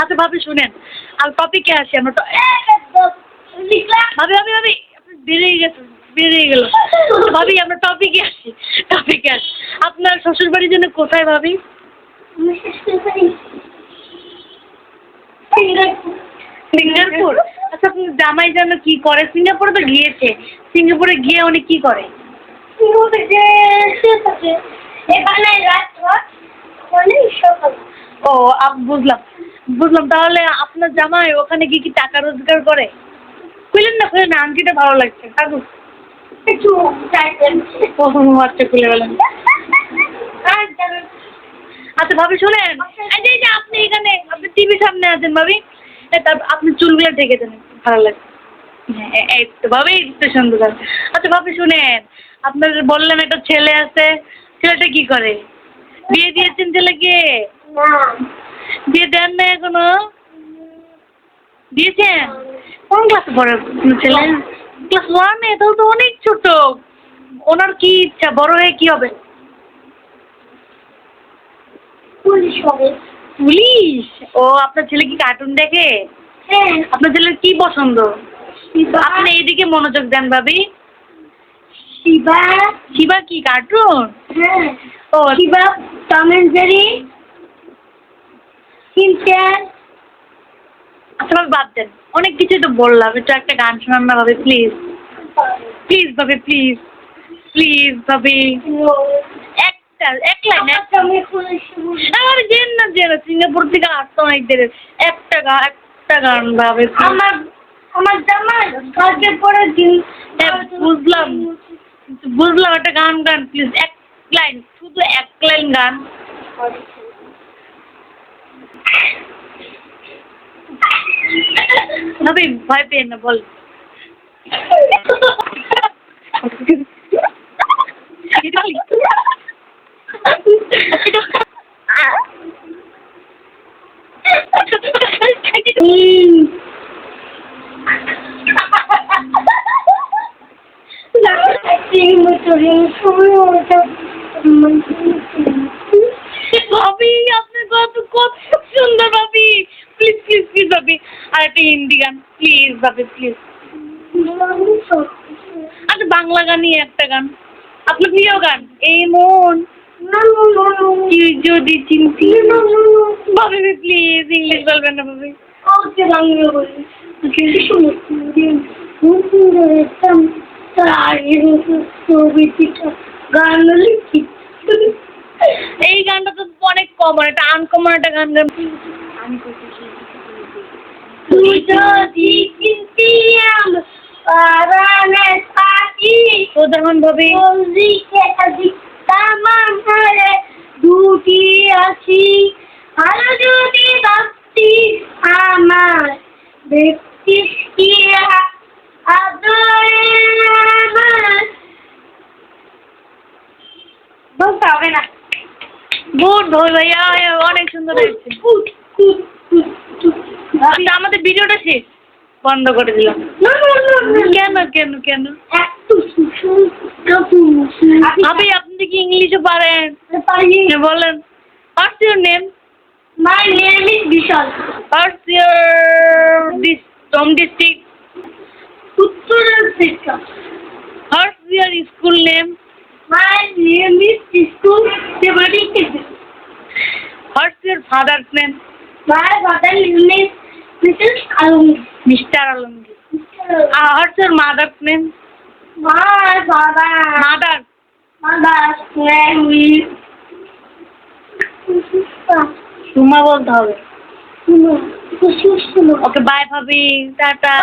আচ্ছা ভাবি শুনেন আর টপিকে আসি? আমরা তো ভাবি ভাবি ভাবি বেরিয়ে গেছেন বেরিয়ে গেল। ভাবি আমরা টপিকে আসি? টপিকে আসি? আপনার শ্বশুর বাড়ির জন্য কোথায় ভাবি? সিঙ্গাপুর আচ্ছা আপনি জামাই জন্য কি করে? সিঙ্গাপুরে তো গিয়েছে। সিঙ্গাপুরে গিয়ে উনি কি করে? এখানে রাত হয়। অনেক সকাল ও আপ- বুঝলাম। বুঝলাম তাহলে আপনার জামাই ওখানে কি কি টাকা রোজগার করে? খুলেন না খুলেন না আংটিটা ভালো লাগছে। কাগজ একটু ও আচ্ছা খুলে গেলেন আচ্ছা ভাবি শোনেন। এই যে এই যে আপনি এখানে আপনি টিভির সামনে আছেন ভাবি। এই তার আপনি চুলগুলো ঢেকে দেন ভালো লাগে হ্যাঁ এই তো ভাবি একটু সুন্দর আচ্ছা ভাবি শুনেন। আপনার বললেন একটা ছেলে আছে। ছেলেটা কি করে? বিয়ে দিয়েছেন ছেলেকে বিয়ে দেন না এখনও? দিয়েছেন? কোন ক্লাসে পড়ে ছেলে? ক্লাস ওয়ানে তাহলে তো অনেক ছোট। ওনার কি ইচ্ছা? বড় হয়ে কি হবে? পুলিশ হবে। পুলিশ? ও আপনার ছেলে কি কার্টুন দেখে? হ্যাঁ। আপনার ছেলের কি পছন্দ? আপনি এইদিকে মনোযোগ দেন ভাবি। শিবা। শিবা কি কার্টুন হ্যাঁ। ও Shiva. Tom and Jerry Shinchan আচ্ছা ভাবি বাদ দেন। অনেক কিছুই তো বললাম একটু একটা গান শোনান না ভাবি প্লিজ প্লিজ ভাবি প্লিজ প্লিজ ভাবি একটা এক লাইন একটা আমি জেন না জেন সিঙ্গাপুর থেকে আসতে অনেক দেরি একটা গান একটা গান ভাবে আমার আমার জামাই কালকে পরে দিন। হ্যাঁ, বুঝলাম। বুঝলাম একটা গান গান প্লিজ এক লাইন। শুধু এক লাইন গান ভাবি ভয় পেয়ে না বল হুম। এই কত সুন্দর ভাবি। প্লিজ প্লিজ প্লিজ ভাবি। আর একটা হিন্দি গান। প্লিজ ভাবি প্লিজ আচ্ছা বাংলা গানই একটা গান। আপনার প্রিয় গান? এই মন। যদি চিনতি। ভাবি প্লিজ ইংলিশ বলবেন না ভাবি। ওকে বাংলা বলি সুন্দর একটা তার ছবিটা গান লিখি এই গানটা তো অনেক কমন এটা আনকমন একটা গান গান। তুই যদি চিনতি আমার পারানে থাকি ভাবি তামান হারে দুটি আছি। গুড ভাই ভাইয়া অনেক সুন্দর হয়েছে। আমাদের ভিডিওটা শেষ? বন্ধ করে দিলাম। কেন কেন কেন? সুসুর আপনি কি ইংলিশে পারেন? পারি। বলেন। What's your name My name is Vishal. What's your this home district Uttara Sita. What's your school name My name is School Devadi father plain father father name mister Alam mister Alam R what's your mother plain mother father mother mother plain we সুমা বলতে হবে। Okay bye ভাবি। Tata.